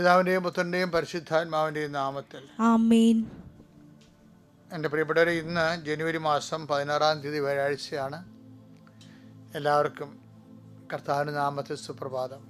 പിതാവിന്റെയും പുത്രന്റെയും പരിശുദ്ധാത്മാവിന്റെയും നാമത്തിൽ. ആമേൻ. എന്റെ പ്രിയപ്പെട്ടവരെ ഇന്ന് ജനുവരി മാസം പതിനാറാം തീയതി വ്യാഴാഴ്ചയാണ്. എല്ലാവർക്കും കർത്താവിന്റെ നാമത്തിൽ സുപ്രഭാതം.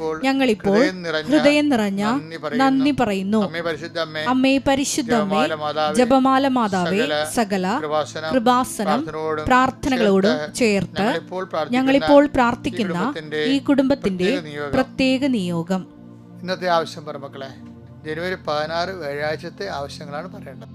ഞങ്ങളിപ്പോൾ ഞങ്ങളിപ്പോൾ ഹൃദയം നിറഞ്ഞ നന്ദി പറയുന്നു. അമ്മേ പരിശുദ്ധ അമ്മേ അമ്മേ പരിശുദ്ധമ്മേ ജപമാല മാതാവേ, സകല കൃപാസനം പ്രാർത്ഥനകളോട് ചേർത്ത് ഞങ്ങളിപ്പോൾ പ്രാർത്ഥിക്കുന്ന ഈ കുടുംബത്തിന്റെ. പ്രത്യേക നിയോഗം ഇന്നത്തെ ആവശ്യം പറ മക്കളെ ജനുവരി പതിനാറ് വ്യാഴാഴ്ചത്തെ ആവശ്യങ്ങളാണ് പറയേണ്ടത്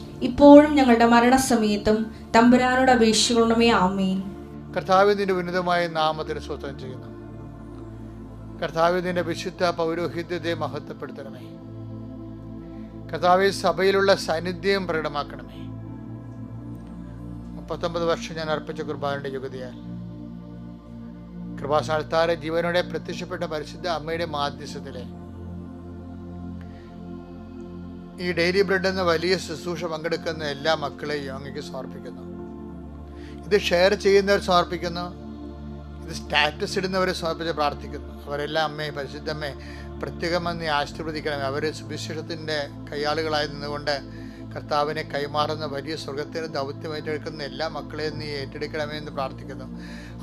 ഇപ്പോഴും ഞങ്ങളുടെ മരണസമയത്തും തമ്പുരാനോട് അപേക്ഷിക്കണമേ ആമേൻ. കർത്താവിന്റെ ഉന്നതമായ നാമത്തിന് സ്വത്വം ചെയ്യുന്നു. കർത്താവിന്റെ വിശുദ്ധ പൗരോഹിത്യത്തെ മഹത്വപ്പെടുത്തണമേ. കർത്താവ് സഭയിലുള്ള സാന്നിധ്യം പ്രകടമാക്കണമേ. മുപ്പത്തൊമ്പത് വർഷം ഞാൻ അർപ്പിച്ച കുർബാനയുടെ യുഗതിയാൽ കൃപാസാൽത്താരെ ജീവനോടെ പ്രത്യക്ഷപ്പെട്ട പരിശുദ്ധ അമ്മയുടെ മാധ്യസ്ഥത്തിലെ ഈ ഡെയിലി ബ്രെഡ് എന്ന വലിയ ശുശ്രൂഷ പങ്കെടുക്കുന്ന എല്ലാ മക്കളെയും അങ്ങേക്ക് സമർപ്പിക്കുന്നു. ഇത് ഷെയർ ചെയ്യുന്നവർ സമർപ്പിക്കുന്നു. ഇത് സ്റ്റാറ്റസ് ഇടുന്നവരെ സമർപ്പിച്ച് പ്രാർത്ഥിക്കുന്നു. അവരെല്ലാം അമ്മയും പരിശുദ്ധമ്മേ പ്രത്യേകമെന്ന് ആശീർവദിക്കണമേ. അവർ സുവിശേഷത്തിന്റെ കയ്യാളുകളായി നിന്നുകൊണ്ട് കർത്താവിനെ കൈമാറുന്ന വലിയ സ്വർഗത്തിന് ദൗത്യം ഏറ്റെടുക്കുന്ന എല്ലാ മക്കളെയും നീ ഏറ്റെടുക്കണമേ എന്ന് പ്രാർത്ഥിക്കുന്നു.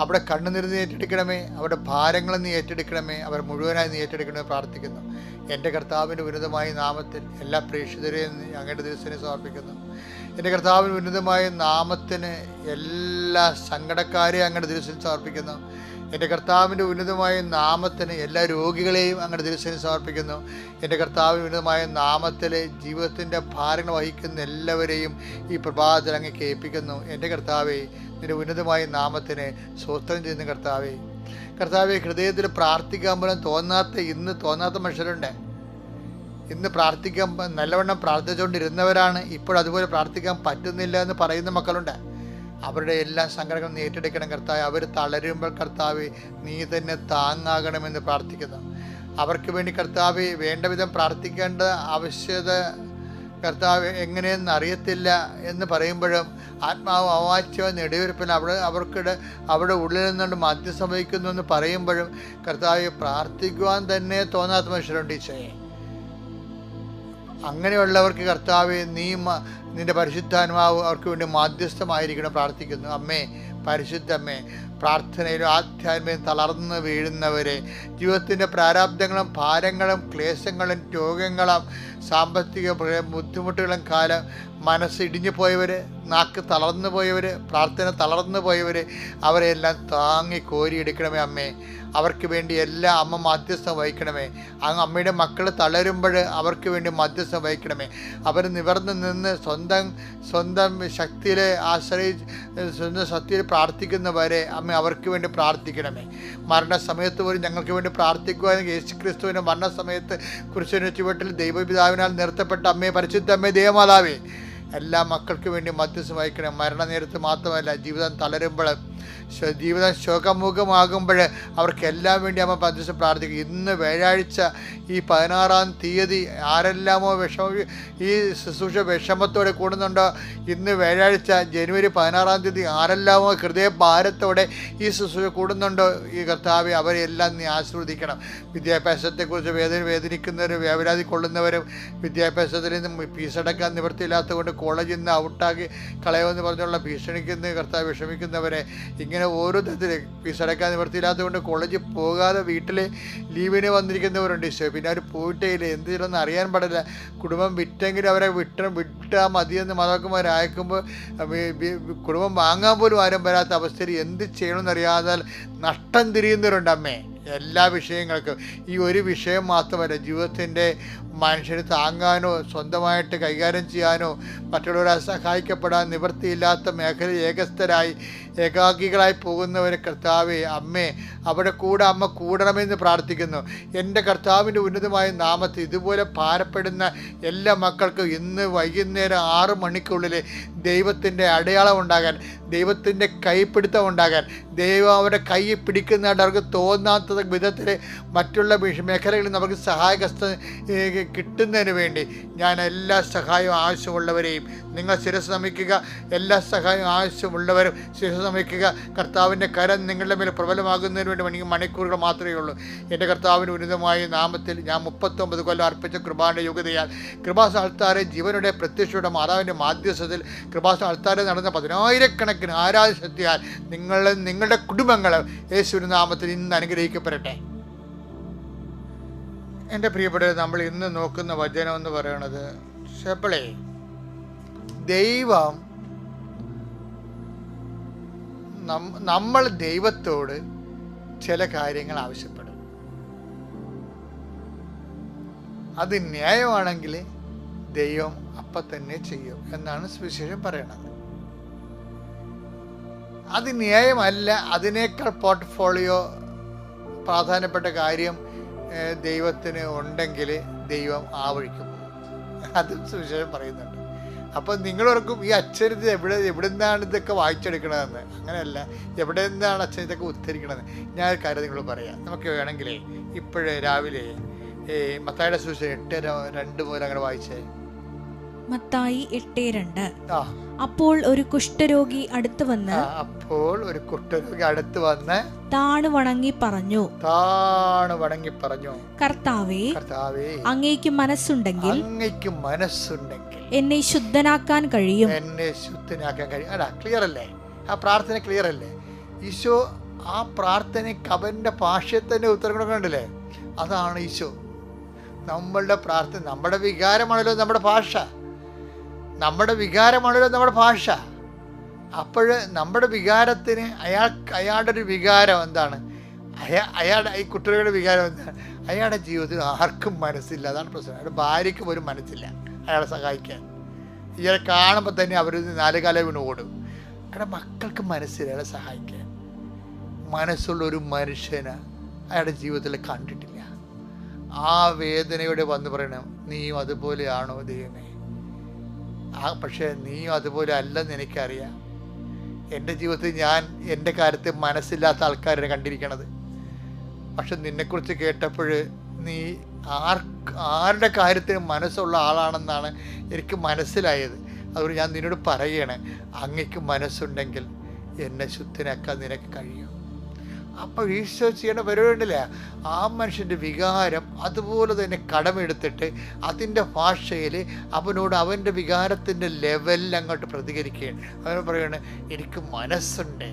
അവിടെ കണ്ണുനീർ നീ ഏറ്റെടുക്കണമേ അവരുടെ ഭാരങ്ങൾ നീ ഏറ്റെടുക്കണമേ അവർ മുഴുവനായി നീ ഏറ്റെടുക്കണമെന്ന് പ്രാർത്ഥിക്കുന്നു. എന്റെ കർത്താവിന്റെ ഉന്നതമായ നാമത്തിൽ എല്ലാ പ്രേക്ഷിതരെയും അങ്ങയുടെ ദിവസത്തിനെ സമർപ്പിക്കുന്നു. എന്റെ കർത്താവിന്റെ ഉന്നതമായ നാമത്തിന് എല്ലാ സങ്കടക്കാരെയും അങ്ങയുടെ ദിവസത്തിൽ സമർപ്പിക്കുന്നു. എന്റെ കർത്താവിന്റെ ഉന്നതമായ നാമത്തിന് എല്ലാ രോഗികളെയും അങ്ങയുടെ ദിവസം സമർപ്പിക്കുന്നു. എന്റെ കർത്താവിന്റെ ഉന്നതമായ നാമത്തിലെ ജീവിതത്തിന്റെ ഭാരങ്ങൾ വഹിക്കുന്ന എല്ലാവരെയും ഈ പ്രഭാതത്തിൽ അങ്ങ് കേൾപ്പിക്കുന്നു. എന്റെ കർത്താവെ നിന്റെ ഉന്നതമായ നാമത്തിന് സ്വസ്ഥം ചെയ്യുന്ന കർത്താവെ. കർത്താവെ ഹൃദയത്തിൽ പ്രാർത്ഥിക്കാൻ പോലും തോന്നാത്ത ഇന്ന് തോന്നാത്ത മനുഷ്യരുണ്ട്. ഇന്ന് പ്രാർത്ഥിക്കാൻ നല്ലവണ്ണം പ്രാർത്ഥിച്ചുകൊണ്ടിരുന്നവരാണ്. ഇപ്പോൾ അതുപോലെ പ്രാർത്ഥിക്കാൻ പറ്റുന്നില്ല എന്ന് പറയുന്ന മക്കളുണ്ട്. അവരുടെ എല്ലാ സങ്കടങ്ങളും ഏറ്റെടുക്കണം കർത്താവ്. അവർ തളരുമ്പോൾ കർത്താവ് നീ തന്നെ താങ്ങാകണമെന്ന് പ്രാർത്ഥിക്കുന്നു. അവർക്ക് വേണ്ടി കർത്താവ് വേണ്ട വിധം പ്രാർത്ഥിക്കേണ്ട ആവശ്യത കർത്താവ് എങ്ങനെയെന്ന് അറിയത്തില്ല എന്ന് പറയുമ്പോഴും ആത്മാവ് അവാച്യവും നെടുവീർപ്പിൽ അവിടെ അവർക്കിടെ അവിടെ ഉള്ളിൽ നിന്നുകൊണ്ട് മദ്യം സംഭവിക്കുന്നു എന്ന് പറയുമ്പോഴും കർത്താവ് പ്രാർത്ഥിക്കുവാൻ തന്നെ തോന്നാത്ത മനുഷ്യരുണ്ട് ഈശോയെ. അങ്ങനെയുള്ളവർക്ക് കർത്താവ് നീ നിന്റെ പരിശുദ്ധാത്മാവ് അവർക്ക് വേണ്ടി മാധ്യസ്ഥമായിരിക്കണം പ്രാർത്ഥിക്കുന്നു. അമ്മേ പരിശുദ്ധ അമ്മേ പ്രാർത്ഥനയിലും ആധ്യാത്മികം തളർന്ന് വീഴുന്നവരെ ജീവിതത്തിന്റെ പ്രാരാബ്ദങ്ങളും ഭാരങ്ങളും ക്ലേശങ്ങളും രോഗങ്ങളും സാമ്പത്തിക ബുദ്ധിമുട്ടുകളും കാലം മനസ്സ് ഇടിഞ്ഞു പോയവർ നാക്ക് തളർന്നു പോയവർ പ്രാർത്ഥന തളർന്നു പോയവർ അവരെല്ലാം താങ്ങി കോരിയെടുക്കണമേ അമ്മേ. അവർക്ക് വേണ്ടി എല്ലാ അമ്മ മധ്യസ്ഥം വഹിക്കണമേ. അങ്ങ് അമ്മയുടെ മക്കൾ തളരുമ്പോൾ അവർക്ക് വേണ്ടി മധ്യസ്ഥം വഹിക്കണമേ. അവർ നിവർന്ന് നിന്ന് സ്വന്തം സ്വന്തം ശക്തിയിൽ ആശ്രയിച്ച് സ്വന്തം ശക്തിയിൽ പ്രാർത്ഥിക്കുന്നവരെ അമ്മ അവർക്ക് വേണ്ടി പ്രാർത്ഥിക്കണമേ. മരണസമയത്ത് പോലും ഞങ്ങൾക്ക് വേണ്ടി പ്രാർത്ഥിക്കുവാൻ യേശു ക്രിസ്തുവിന്റെ മരണസമയത്ത് കുരിശിന് ചുവട്ടിൽ ദൈവപിതാവിനാൽ നിർത്തപ്പെട്ട അമ്മയെ പരിശുദ്ധ അമ്മയെ ദേവമാതാവേ എല്ലാ മക്കൾക്ക് വേണ്ടി മധ്യസ്ഥം വഹിക്കണം മരണനേരത്ത് മാത്രമല്ല ജീവിതം തളരുമ്പോൾ ജീവിതം ശോകമുഖമാകുമ്പോൾ അവർക്ക് എല്ലാം വേണ്ടി അമ്മ മധ്യസ്ഥം പ്രാർത്ഥിക്കും. ഇന്ന് വ്യാഴാഴ്ച ഈ പതിനാറാം തീയതി ആരെല്ലാമോ വിഷമ ഈ ശുശ്രൂഷ വിഷമത്തോടെ കൂടുന്നുണ്ടോ? ഇന്ന് വ്യാഴാഴ്ച ജനുവരി പതിനാറാം തീയതി ആരെല്ലാമോ ഹൃദയഭാരത്തോടെ ഈ ശുശ്രൂഷ കൂടുന്നുണ്ടോ? ഈ കർത്താവ് അവരെല്ലാം നീ ആസ്വദിക്കണം വിദ്യാഭ്യാസത്തെക്കുറിച്ച് വേദന വേദനിക്കുന്നവരും വ്യാപരാതി കൊള്ളുന്നവരും വിദ്യാഭ്യാസത്തിൽ നിന്ന് ഫീസടക്കാൻ നിവൃത്തിയില്ലാത്തതുകൊണ്ട് കോളേജിൽ നിന്ന് ഔട്ടാക്കി കളയുമെന്ന് പറഞ്ഞുള്ള ഭീഷണിക്കുന്ന. കർത്താവ് വിഷമിക്കുന്നവരെ ഇങ്ങനെ ഓരോ തരത്തിൽ ഫീസടക്കാൻ നിവർത്തിയില്ലാത്തത് കൊണ്ട് കോളേജിൽ പോകാതെ വീട്ടിൽ ലീവിന് വന്നിരിക്കുന്നവരുണ്ട് ഈശോ. പിന്നെ അവർ പോയിട്ടേ ഇല്ല. എന്ത് ചെയ്യണമെന്ന് അറിയാൻ പാടില്ല. കുടുംബം വിറ്റെങ്കിലും അവരെ വിട്ട വിട്ടാൽ മതിയെന്ന് വി- കുടുംബം വാങ്ങാൻ പോലും ആരും വരാത്ത അവസ്ഥയിൽ എന്ത് ചെയ്യണമെന്നറിയാതെ നഷ്ടം തിരിയുന്നവരുണ്ട് അമ്മേ. എല്ലാ വിഷയങ്ങൾക്കും. ഈ ഒരു വിഷയം മാത്രമല്ല ജീവിതത്തിന്റെ മനുഷ്യന് താങ്ങാനോ സ്വന്തമായിട്ട് കൈകാര്യം ചെയ്യാനോ മറ്റുള്ളവരെ സഹായിക്കപ്പെടാൻ നിവൃത്തിയില്ലാത്ത മേഖല ഏകസ്ഥരായി ഏകാഗികളായി പോകുന്നവരെ കർത്താവെ അമ്മേ അവിടെ കൂടെ അമ്മ കൂടണമെന്ന് പ്രാർത്ഥിക്കുന്നു. എന്റെ കർത്താവിന്റെ ഉന്നതമായ നാമത്തിൽ ഇതുപോലെ ഭാരപ്പെടുന്ന എല്ലാ മക്കൾക്കും ഇന്ന് വൈകുന്നേരം ആറ് മണിക്കുള്ളിൽ ദൈവത്തിന്റെ അടയാളം ഉണ്ടാകാൻ ദൈവത്തിന്റെ കൈപ്പിടുത്തം ഉണ്ടാകാൻ ദൈവം അവരുടെ കൈ പിടിക്കുന്നതായിട്ട് അവർക്ക് തോന്നാത്ത വിധത്തിൽ മറ്റുള്ള മേഖലകളിൽ നമുക്ക് സഹായകസ്ഥ കിട്ടുന്നതിന് വേണ്ടി ഞാൻ എല്ലാ സഹായവും ആവശ്യമുള്ളവരെയും നിങ്ങൾ ശിരസ് നമിക്കുക. എല്ലാ സഹായവും ആവശ്യമുള്ളവരും ശിരസ് നമിക്കുക. കർത്താവിന്റെ കരം നിങ്ങളുടെ മേൽ പ്രബലമാകുന്നതിന് വേണ്ടി എനിക്ക് മണിക്കൂറുകൾ മാത്രമേ ഉള്ളൂ. എന്റെ കർത്താവിന് ഉന്നതമായ നാമത്തിൽ ഞാൻ മുപ്പത്തൊമ്പത് കൊല്ലം അർപ്പിച്ച കൃപാന്റെ യോഗ്യതയാൽ കൃപാസ ആൾത്താരെ ജീവനുടെ പ്രത്യക്ഷയുടെ മാതാവിന്റെ മാധ്യസ്ഥത്തിൽ കൃപാസ ആൾത്താരെ നടന്ന പതിനായിരക്കണക്കിന് ആരാധശക്തിയാൽ നിങ്ങൾ നിങ്ങളുടെ കുടുംബങ്ങൾ യേശുവിന്റെ നാമത്തിൽ ഇന്ന് അനുഗ്രഹിക്കപ്പെടട്ടെ. എന്റെ പ്രിയപ്പെട്ട നമ്മൾ ഇന്ന് നോക്കുന്ന വചനം എന്ന് പറയുന്നത് ഷെപ്പിളെ ദൈവം നമ്മൾ ദൈവത്തോട് ചില കാര്യങ്ങൾ ആവശ്യപ്പെടും. അത് ന്യായമാണെങ്കിൽ ദൈവം അപ്പം തന്നെ ചെയ്യും എന്നാണ് സുവിശേഷം പറയണത് അത് ന്യായമല്ല അതിനേക്കാൾ പോർട്ട്ഫോളിയോ പ്രാധാന്യപ്പെട്ട കാര്യം ദൈവത്തിന് ഉണ്ടെങ്കിൽ ദൈവം ആ അതും സുവിശേഷം പറയുന്നുണ്ട്. അപ്പോൾ നിങ്ങളോർക്കും ഈ അച്ഛൻ എവിടെ എവിടെ നിന്നാണ് ഇതൊക്കെ വായിച്ചെടുക്കണതെന്ന്? അങ്ങനെയല്ല. എവിടെ നിന്നാണ് അച്ഛൻ ഇതൊക്കെ ഉദ്ധരിക്കണതെന്ന്? ഞാൻ ഒരു കാര്യം നിങ്ങൾ പറയാം. നമുക്ക് വേണമെങ്കിലേ ഇപ്പോഴേ രാവിലെ ഈ മത്തായിയുടെ സുവിശേഷം എട്ട് രണ്ട് മുതൽ അങ്ങനെ വായിച്ചേ. മത്തായി എട്ട് രണ്ട്. അപ്പോൾ ഒരു കുഷ്ഠരോഗി അടുത്തു വന്ന് അപ്പോൾ ഒരു കുഷ്ഠരോഗി അടുത്ത് വന്ന് താണു വണങ്ങി പറഞ്ഞു. താണു വണങ്ങി പറഞ്ഞു. കർത്താവേ കർത്താവേ അങ്ങേക്ക് മനസ്സുണ്ടെങ്കിൽ അങ്ങേക്ക് മനസ്സുണ്ടെങ്കിൽ എന്നെ ശുദ്ധനാക്കാൻ കഴിയും. എന്നെ ശുദ്ധനാക്കാൻ കഴിയും. അല്ല ക്ലിയർ അല്ലേ? ആ പ്രാർത്ഥന ക്ലിയർ അല്ലേ? ഈശോ ആ പ്രാർത്ഥനയ്ക്ക് അവന്റെ ഭാഷയിൽ തന്നെ ഉത്തരം കൊടുക്കണ്ടല്ലേ അതാണ് ഈശോ. നമ്മളുടെ പ്രാർത്ഥന നമ്മുടെ വികാരമാണല്ലോ നമ്മുടെ ഭാഷ. നമ്മുടെ വികാരമാണല്ലോ നമ്മുടെ ഭാഷ. അപ്പോൾ നമ്മുടെ വികാരത്തിന് അയാൾ അയാളുടെ ഒരു വികാരം എന്താണ്? അയാ അയാളുടെ ഈ കുട്ടികളുടെ വികാരം എന്താണ്? അയാളുടെ ജീവിതത്തിൽ ആർക്കും മനസ്സില്ല. അതാണ് പ്രശ്നം. അയാളുടെ ഭാര്യയ്ക്ക് പോലും മനസ്സില്ല അയാളെ സഹായിക്കാൻ. ഇയാളെ കാണുമ്പോൾ തന്നെ അവർ നാല് കാലം വീണ് ഓടും. അയാളുടെ മക്കൾക്ക് മനസ്സില്ല അയാളെ സഹായിക്കാൻ. മനസ്സുള്ള ഒരു മനുഷ്യന് അയാളുടെ ജീവിതത്തിൽ കണ്ടിട്ടില്ല. ആ വേദനയോടെ വന്ന് പറയണം നീയും അതുപോലെയാണോ ദൈവമേ? ആ പക്ഷേ നീയും അതുപോലെ അല്ലെന്ന് എനിക്കറിയാം. എന്റെ ജീവിതത്തിൽ ഞാൻ എന്റെ കാര്യത്തിൽ മനസ്സില്ലാത്ത ആൾക്കാരെ കണ്ടിരിക്കണത്. പക്ഷെ നിന്നെക്കുറിച്ച് കേട്ടപ്പോൾ നീ ആർ ആരുടെ കാര്യത്തിന് മനസ്സുള്ള ആളാണെന്നാണ് എനിക്ക് മനസ്സിലായത്. അതുകൊണ്ട് ഞാൻ നിന്നോട് പറയുകയാണ് അങ്ങക്ക് മനസ്സുണ്ടെങ്കിൽ എന്നെ ശുദ്ധനാക്കാൻ നിനക്ക് കഴിയും. അപ്പോൾ ഈശോ ചെയ്യേണ്ട പരിപാടിയില്ല ആ മനുഷ്യന്റെ വികാരം അതുപോലെ തന്നെ കടമെടുത്തിട്ട് അതിന്റെ ഭാഷയിൽ അവനോട് അവന്റെ വികാരത്തിന്റെ ലെവലിൽ അങ്ങോട്ട് പ്രതികരിക്കുകയാണ്. അവൻ പറയുകയാണ് എനിക്ക് മനസ്സുണ്ട്.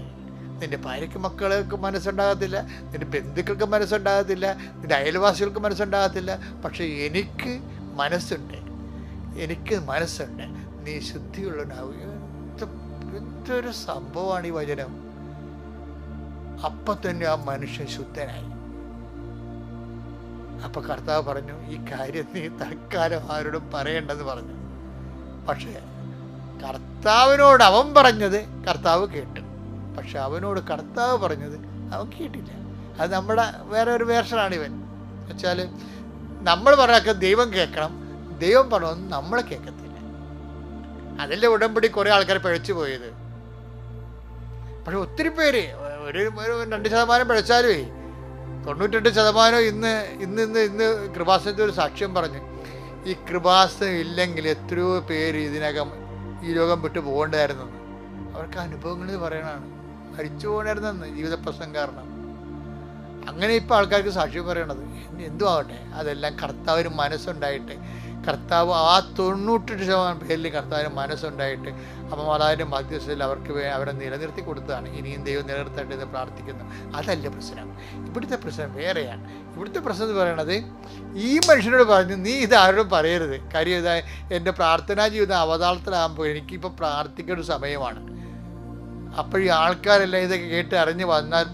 നിന്റെ ഭാര്യയ്ക്ക് മക്കൾക്ക് മനസ്സുണ്ടാകത്തില്ല. നിന്റെ ബന്ധുക്കൾക്ക് മനസ്സുണ്ടാകത്തില്ല. നിന്റെ അയൽവാസികൾക്ക് മനസ്സുണ്ടാകത്തില്ല. പക്ഷേ എനിക്ക് മനസ്സുണ്ട്. എനിക്ക് മനസ്സുണ്ട്. നീ ശുദ്ധിയുള്ളവനാവുക. എന്ത് എന്തൊരു സംഭവമാണ് ഈ വചനം. അപ്പം തന്നെ ആ മനുഷ്യൻ ശുദ്ധനായി. അപ്പൊ കർത്താവ് പറഞ്ഞു ഈ കാര്യം നീ തൽക്കാലം ആരോടും പറയേണ്ടെന്ന് പറഞ്ഞു. പക്ഷേ കർത്താവിനോട് അവൻ പറഞ്ഞത് കർത്താവ് കേട്ടു. പക്ഷെ അവനോട് കർത്താവ് പറഞ്ഞത് അവൻ കേട്ടില്ല. അത് നമ്മുടെ വേറെ ഒരു വേർഷനാണ് ഇവൻ. വെച്ചാൽ നമ്മൾ പറഞ്ഞൊക്കെ ദൈവം കേൾക്കണം. ദൈവം പറഞ്ഞൊന്നും നമ്മൾ കേൾക്കത്തില്ല. അതിന്റെ ഉടമ്പടി കുറേ ആൾക്കാർ പഴച്ചു പോയത്. പക്ഷെ ഒത്തിരി പേര് ഒരു ഒരു രണ്ട് ശതമാനം പിഴച്ചാലുമേ തൊണ്ണൂറ്റെട്ട് ശതമാനം ഇന്ന് ഇന്ന് ഇന്ന് ഇന്ന് കൃപാസനത്തിൽ ഒരു സാക്ഷ്യം പറഞ്ഞു. ഈ കൃപാസനം ഇല്ലെങ്കിൽ എത്രയോ പേര് ഇതിനകം ഈ ലോകം വിട്ടു പോകേണ്ടായിരുന്നു. അവർക്ക് അനുഭവങ്ങൾ പറയണതാണ്. മരിച്ചു പോകണമായിരുന്നെന്ന് ജീവിത പ്രശ്നം കാരണം. അങ്ങനെ ഇപ്പോൾ ആൾക്കാർക്ക് സാക്ഷ്യം പറയണത്. എന്തു ആവട്ടെ അതെല്ലാം കർത്താവിന് മനസ്സുണ്ടായിട്ട് കർത്താവ് ആ തൊണ്ണൂറ്റെട്ട് ശതമാനം പേരിൽ കർത്താവിന് മനസ്സുണ്ടായിട്ട് അമ്മമാതാവിന്റെ മധ്യസ്ഥയിൽ അവർക്ക് അവരെ നിലനിർത്തി കൊടുത്തതാണ്. ഇനിയും ദൈവം നിലനിർത്തട്ടെ എന്ന് പ്രാർത്ഥിക്കുന്നു. അതല്ല പ്രശ്നം. ഇവിടുത്തെ പ്രശ്നം വേറെയാണ്. ഇവിടുത്തെ പ്രശ്നം എന്ന് പറയണത് ഈ മനുഷ്യനോട് പറഞ്ഞു നീ ഇത് ആരോടും പറയരുത്. കാര്യം ഇതാ എന്റെ പ്രാർത്ഥനാ ജീവിതം അവതാളത്തിലാകുമ്പോൾ എനിക്കിപ്പോൾ പ്രാർത്ഥിക്കേണ്ട സമയമാണ്. അപ്പോൾ ആൾക്കാരെല്ലാം ഇതൊക്കെ കേട്ട് അറിഞ്ഞ് വന്നാൽ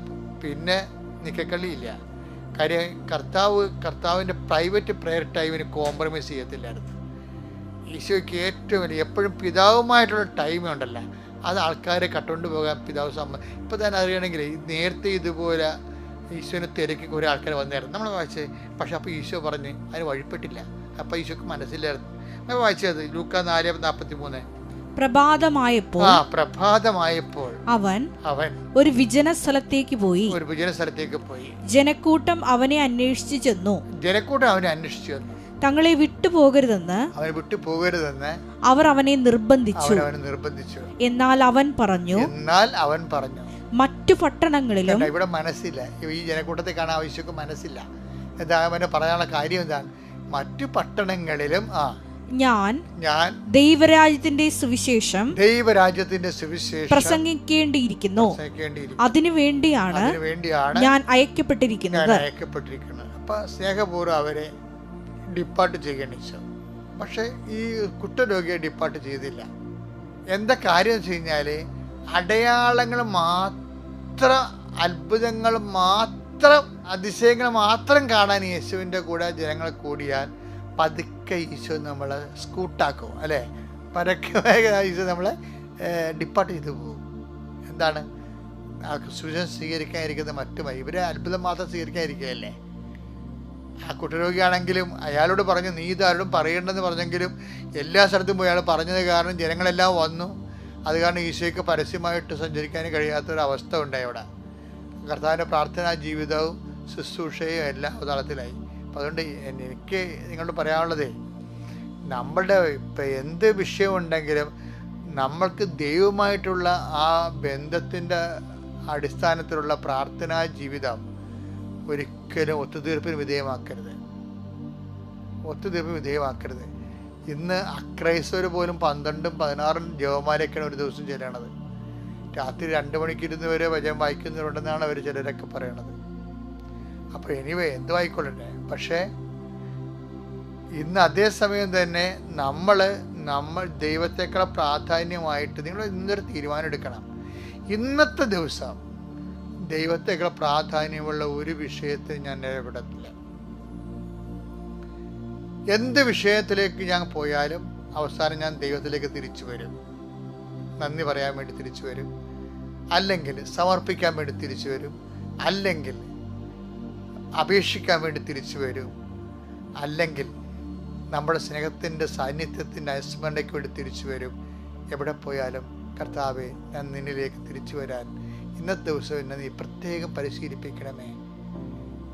പിന്നെ നിക്കക്കള്ളിയില്ല. കാര്യം കർത്താവ് കർത്താവിന്റെ പ്രൈവറ്റ് പ്രെയർ ടൈമിന് കോംപ്രമൈസ് ചെയ്യത്തില്ലായിരുന്നു. ഈശോയ്ക്ക് ഏറ്റവും വലിയ എപ്പോഴും പിതാവുമായിട്ടുള്ള ടൈം ഉണ്ടല്ലോ. അത് ആൾക്കാരെ കട്ടുകൊണ്ട് പോകാൻ പിതാവ് സമ്മ ഇപ്പം തന്നെ അറിയണമെങ്കിൽ നേരത്തെ ഇതുപോലെ ഈശോനെ തിരക്കി കുറേ ആൾക്കാർ വന്നായിരുന്നു. നമ്മൾ വായിച്ചത് പക്ഷെ അപ്പോൾ ഈശോ പറഞ്ഞ് അതിന് വഴിപ്പെട്ടില്ല. അപ്പോൾ ഈശോക്ക് മനസ്സിലായിരുന്നു നമ്മൾ വായിച്ചത് ലൂക്ക നാല് നാൽപ്പത്തി മൂന്ന് പ്രഭാതമായപ്പോൾ പ്രഭാതമായപ്പോൾ അവൻ അവൻ ഒരു വിജന സ്ഥലത്തേക്ക് പോയി. ഒരു വിജന സ്ഥലത്തേക്ക് പോയി. ജനക്കൂട്ടം അവനെ അന്വേഷിച്ചു ചെന്നു. ജനക്കൂട്ടം അവനെ അന്വേഷിച്ചു ചെന്നു. തങ്ങളെ വിട്ടുപോകരുതെന്ന് അവനെ വിട്ടുപോകരുതെന്ന് അവർ അവനെ നിർബന്ധിച്ചു. നിർബന്ധിച്ചു. എന്നാൽ അവൻ പറഞ്ഞു എന്നാൽ അവൻ പറഞ്ഞു മറ്റു പട്ടണങ്ങളിലും ഇവിടെ മനസ്സില്ല. ഈ ജനക്കൂട്ടത്തെ കാണാൻ ആവശ്യമൊക്കെ മനസ്സില്ല. എന്താ അവനെ പറയാനുള്ള കാര്യം എന്താണ്? മറ്റു പട്ടണങ്ങളിലും ആ ഞാൻ ഞാൻ ദൈവരാജ്യത്തിന്റെ സുവിശേഷം ദൈവരാജ്യത്തിന്റെ സുവിശേഷം പ്രസംഗിക്കേണ്ടിയിരിക്കുന്നു. അതിനു വേണ്ടിയാണ് ഞാൻ അയക്കപ്പെട്ടിരിക്കുന്നത്. അയക്കപ്പെട്ടിരിക്കുന്നത്. അപ്പൊ സ്നേഹപൂർവം അവരെ ഡിപ്പാർട്ട് ചെയ്യേണ്ടി പക്ഷെ ഈ കുറ്റരോഗിയെ ഡിപ്പാർട്ട് ചെയ്തില്ല. എന്താ കാര്യം വെച്ച് കഴിഞ്ഞാൽ അടയാളങ്ങൾ മാത്രം അത്ഭുതങ്ങൾ മാത്രം അതിശയങ്ങൾ മാത്രം കാണാൻ യേശുവിന്റെ കൂടെ ജനങ്ങൾ കൂടിയാൽ പതുക്കെ ഈശോ നമ്മളെ സ്കൂട്ടാക്കും അല്ലേ? പരക്കെ ഈശോ നമ്മളെ ഡിപ്പാർട്ട് ചെയ്തു പോകും. എന്താണ്? ആ സുവിശേഷം സ്വീകരിക്കാതിരിക്കുന്ന മറ്റുമായി ഇവരെ അത്ഭുതം മാത്രം സ്വീകരിക്കാതിരിക്കുകയല്ലേ ആ കുട്ടരോഗിയാണെങ്കിലും അയാളോട് പറഞ്ഞു നീ ഇതാരോടും പറയണ്ടെന്ന് പറഞ്ഞെങ്കിലും എല്ലാ സ്ഥലത്തും പോയി അയാൾ പറഞ്ഞത് കാരണം ജനങ്ങളെല്ലാം വന്നു. അത് കാരണം ഈശോയ്ക്ക് പരസ്യമായിട്ട് സഞ്ചരിക്കാൻ കഴിയാത്തൊരവസ്ഥ ഉണ്ടായി അവിടെ. കർത്താവിന്റെ പ്രാർത്ഥനാ ജീവിതവും ശുശ്രൂഷയും എല്ലാം അവതാളത്തിലായി. അപ്പം അതുകൊണ്ട് എനിക്ക് നിങ്ങളോട് പറയാനുള്ളതേ നമ്മളുടെ ഇപ്പം എന്ത് വിഷയമുണ്ടെങ്കിലും നമ്മൾക്ക് ദൈവമായിട്ടുള്ള ആ ബന്ധത്തിന്റെ അടിസ്ഥാനത്തിലുള്ള പ്രാർത്ഥനാ ജീവിതം ഒരിക്കലും ഒത്തുതീർപ്പിന് വിധേയമാക്കരുത്. ഒത്തുതീർപ്പിന് വിധേയമാക്കരുത്. ഇന്ന് അക്രൈസ്തവർ പോലും പന്ത്രണ്ടും പതിനാറും ജവമാലയൊക്കെയാണ് ഒരു ദിവസം ചെല്ലണത്. രാത്രി രണ്ട് മണിക്ക് ഇരുന്ന് വരെ വചനം വായിക്കുന്നവരുണ്ടെന്നാണ് അവർ ചിലരൊക്കെ പറയണത്. അപ്പോൾ എനിവേ എന്തു ആയിക്കൊള്ളട്ടെ പക്ഷേ ഇന്ന് അതേസമയം തന്നെ നമ്മൾ നമ്മൾ ദൈവത്തെക്കാൾ പ്രാധാന്യമായിട്ട് നിങ്ങൾ ഇന്നൊരു തീരുമാനം എടുക്കണം. ഇന്നത്തെ ദിവസം ദൈവത്തെക്കാൾ പ്രാധാന്യമുള്ള ഒരു വിഷയത്തിൽ ഞാൻ ഇടപെടത്തില്ല. എന്ത് വിഷയത്തിലേക്ക് ഞാൻ പോയാലും അവസാനം ഞാൻ ദൈവത്തിലേക്ക് തിരിച്ചു വരും. നന്ദി പറയാൻ വേണ്ടി തിരിച്ചു വരും. അല്ലെങ്കിൽ സമർപ്പിക്കാൻ വേണ്ടി തിരിച്ചു വരും. അല്ലെങ്കിൽ അപേക്ഷിക്കാൻ വേണ്ടി തിരിച്ചു വരും. അല്ലെങ്കിൽ നമ്മുടെ സ്നേഹത്തിന്റെ സാന്നിധ്യത്തിന്റെ അനുസ്മരണയ്ക്ക് വേണ്ടി തിരിച്ചു വരും. എവിടെ പോയാലും കർത്താവെ ഞാൻ നിന്നിലേക്ക് തിരിച്ചു വരാൻ. ഇന്നത്തെ ദിവസം എന്നെ നീ പ്രത്യേകം പരിശീലിപ്പിക്കണമേ.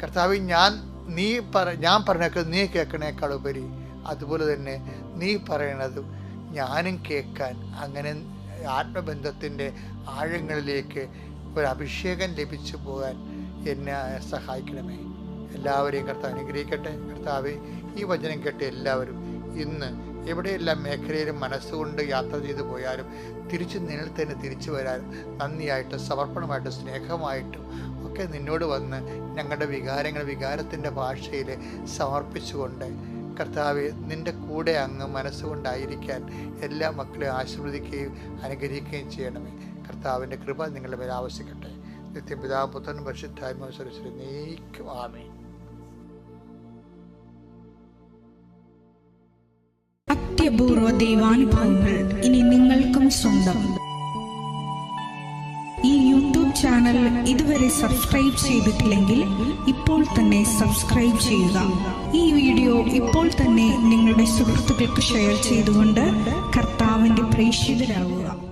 കർത്താവ് ഞാൻ നീ പറ ഞാൻ പറഞ്ഞേക്ക നീ കേൾക്കണേക്കാൾ ഉപരി അതുപോലെ തന്നെ നീ പറയണതും ഞാനും കേൾക്കാൻ അങ്ങനെ ആത്മബന്ധത്തിന്റെ ആഴങ്ങളിലേക്ക് ഒരു അഭിഷേകം ലഭിച്ചു പോകാൻ എന്നെ സഹായിക്കണമേ. എല്ലാവരെയും കർത്താവ് അനുഗ്രഹിക്കട്ടെ. കർത്താവ് ഈ വചനം കേട്ട് എല്ലാവരും ഇന്ന് എവിടെയെല്ലാം മേഖലയിലും മനസ്സുകൊണ്ട് യാത്ര ചെയ്തു പോയാലും തിരിച്ച് നിന്നിൽ തന്നെ തിരിച്ചു വരാനും നന്ദിയായിട്ടും സമർപ്പണമായിട്ടും സ്നേഹമായിട്ടും ഒക്കെ നിന്നോട് വന്ന് ഞങ്ങളുടെ വികാരങ്ങൾ വികാരത്തിന്റെ ഭാഷയിൽ സമർപ്പിച്ചുകൊണ്ട് കർത്താവ് നിന്റെ കൂടെ അങ്ങ് മനസ്സുകൊണ്ടായിരിക്കാൻ എല്ലാ മക്കളെയും ആശീർവദിക്കുകയും അനുഗ്രഹിക്കുകയും ചെയ്യണമേ. കർത്താവിന്റെ കൃപ നിങ്ങളുടെ മേൽ ആവശ്യിക്കട്ടെ നിത്യം പിതാവ് പുത്രൻ പരിശുദ്ധാത്മാവ് സരസ്വതി നീക്കും ആമേ അത്യപൂർവ ദൈവാനുഭവങ്ങൾ ഇനി നിങ്ങൾക്കും സ്വന്തം. ഈ യൂട്യൂബ് ചാനൽ ഇതുവരെ സബ്സ്ക്രൈബ് ചെയ്തിട്ടില്ലെങ്കിൽ ഇപ്പോൾ തന്നെ സബ്സ്ക്രൈബ് ചെയ്യുക. ഈ വീഡിയോ ഇപ്പോൾ തന്നെ നിങ്ങളുടെ സുഹൃത്തുക്കൾക്ക് ഷെയർ ചെയ്തുകൊണ്ട് കർത്താവിന്റെ പ്രേക്ഷിതരാകുക.